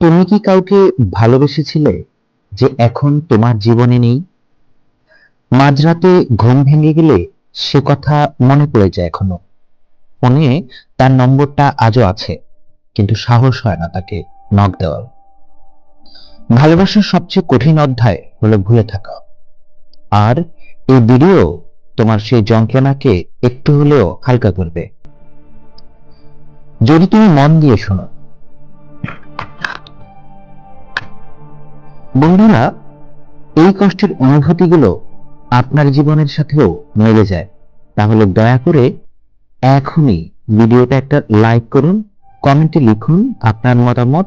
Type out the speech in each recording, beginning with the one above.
তুমি কি কাউকে ভালোবেসেছিলে যে এখন তোমার জীবনে নেই? মাঝরাতে ঘুম ভেঙে গেলে সে কথা মনে পড়ে যায় এখনও। ফোনে তার নম্বরটা আজও আছে, কিন্তু সাহস হয় না তাকে নক দেওয়ার। ভালোবাসার সবচেয়ে কঠিন অধ্যায় হলো ভুলে থাকা। আর এই ভিডিও তোমার সেই যন্ত্রণাকে একটু হলেও হালকা করবে। যদি তুমি মন দিয়ে শোনো বন্ধুরা, এই কষ্টের অনুভূতিগুলো আপনার জীবনের সাথেও মিলে যায়। তাহলে দয়া করে এখনই ভিডিওটা একটা লাইক করুন, কমেন্টে লিখুন আপনার মতামত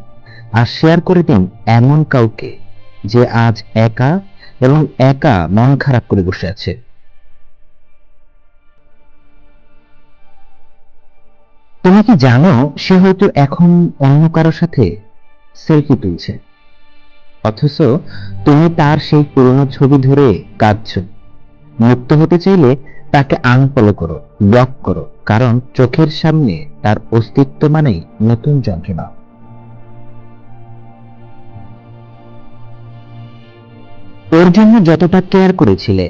আর শেয়ার করে দিন এমন কাউকে যে আজ একা এবং একা মন খারাপ করে বসে আছে। তুমি কি জানো সে হয়তো এখন অন্য কারোর সাথে সেলফি তুলছে? অথচ তুমি তার সেই পুরনো ছবি ধরে কাঁদছ। মুক্ত হতে চাইলে তাকে আনফলো করো ব্লক করো, কারণ চোখের সামনে তার অস্তিত্ব মানেই নতুন যন্ত্রণা। ওর জন্য যতটা কেয়ার করেছিলে,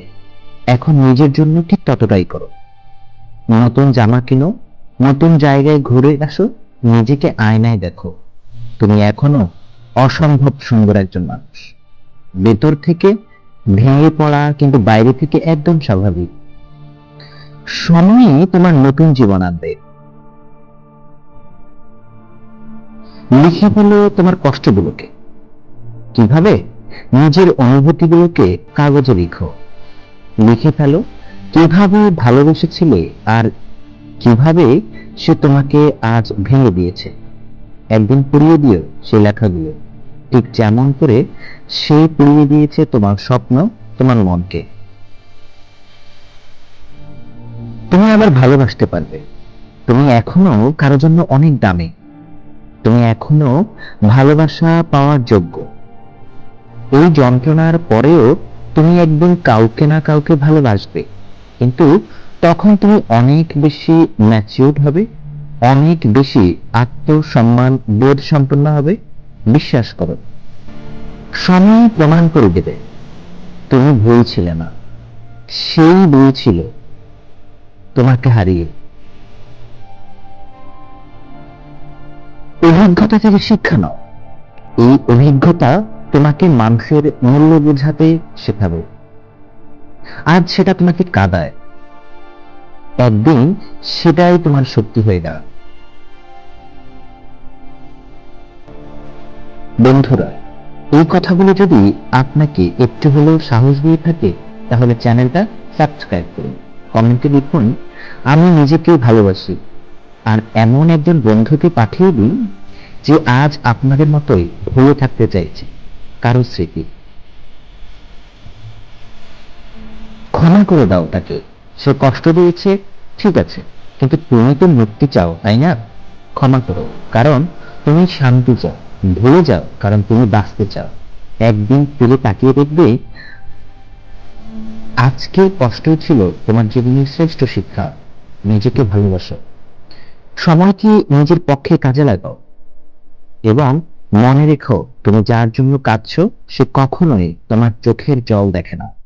এখন নিজের জন্য ঠিক ততটাই করো। নতুন জামা কিনো, নতুন জায়গায় ঘুরে আসো, নিজেকে আয়নায় দেখো। তুমি এখনও অসম্ভব সুন্দর একজন মানুষ। ভেতর থেকে ভেঙে পড়া কিন্তু বাইরে থেকে একদম স্বাভাবিক। সময়ই তোমার নতুন জীবন আনবে। লিখে ফেলো তোমার কষ্টগুলোকে। কীভাবে? নিজের অনুভূতিগুলোকে কাগজে লিখো। লিখে ফেলো কীভাবে ভালোবেসেছিলে আর কীভাবে সে তোমাকে আজ ভেঙে দিয়েছে। একদিন পুড়িয়ে দিও সেই লেখাগুলো। ঠিক যেমন করে সে পুড়িয়ে দিয়েছে তোমার স্বপ্ন, তোমার মনকে। তুমি আবার ভালোবাসতে পারবে। তুমি এখনও কারও জন্য অনেক দামি। তুমি এখনও ভালোবাসা পাওয়ার যোগ্য। এই যন্ত্রণার পরেও তুমি একদিন কাউকে না কাউকে ভালোবাসবে। কিন্তু তখন তুমি অনেক বেশি ম্যাচিউরড হবে। অনেক বেশি আত্মসম্মান বোধ সম্পন্ন হবে। বিশ্বাস করো। সময় প্রমাণ করে দেবে। তুমি ভুল ছিলে না। সেই ভুল ছিল তোমাকে হারিয়ে। অভিজ্ঞতা থেকে শিক্ষা নাও। এই অভিজ্ঞতা তোমাকে মানুষের মূল্য বোঝাতে শেখাবে। আজ সেটা তোমাকে কাদায়। একদিন সেটাই তোমার শক্তি হয়ে দাঁড়ায় বন্ধুরা, এই কথাগুলো যদি আপনাকে একটু হলেও সাহস দিয়ে থাকে, তাহলে চ্যানেলটা সাবস্ক্রাইব করুন, কমেন্টে লিখুন, আমি নিজেকে ভালোবাসি। আর এমন একজন বন্ধুকে পাঠিয়ে দিন, যে আজ আপনাদের মতোই হয়ে থাকতে চাইছে, কারও স্মৃতি। ক্ষমা করে দাও তাকে। সে কষ্ট দিয়েছে, ঠিক আছে, কিন্তু তুমি তো মুক্তি চাও, তাই না? ক্ষমা করো, কারণ তুমি শান্তি চাও। ভুলে যাও, কারণ তুমি বাঁচতে চাও। একদিন ফিরে তাকিয়ে দেখবে আজকে কষ্টই ছিল তোমার জীবনের শ্রেষ্ঠ শিক্ষা। নিজেকে ভালোবাসো। সময়কে নিজের পক্ষে কাজে লাগাও। এবং মনে রেখো, তুমি যার জন্য কাঁদছো, সে কখনোই তোমার চোখের জল দেখে না।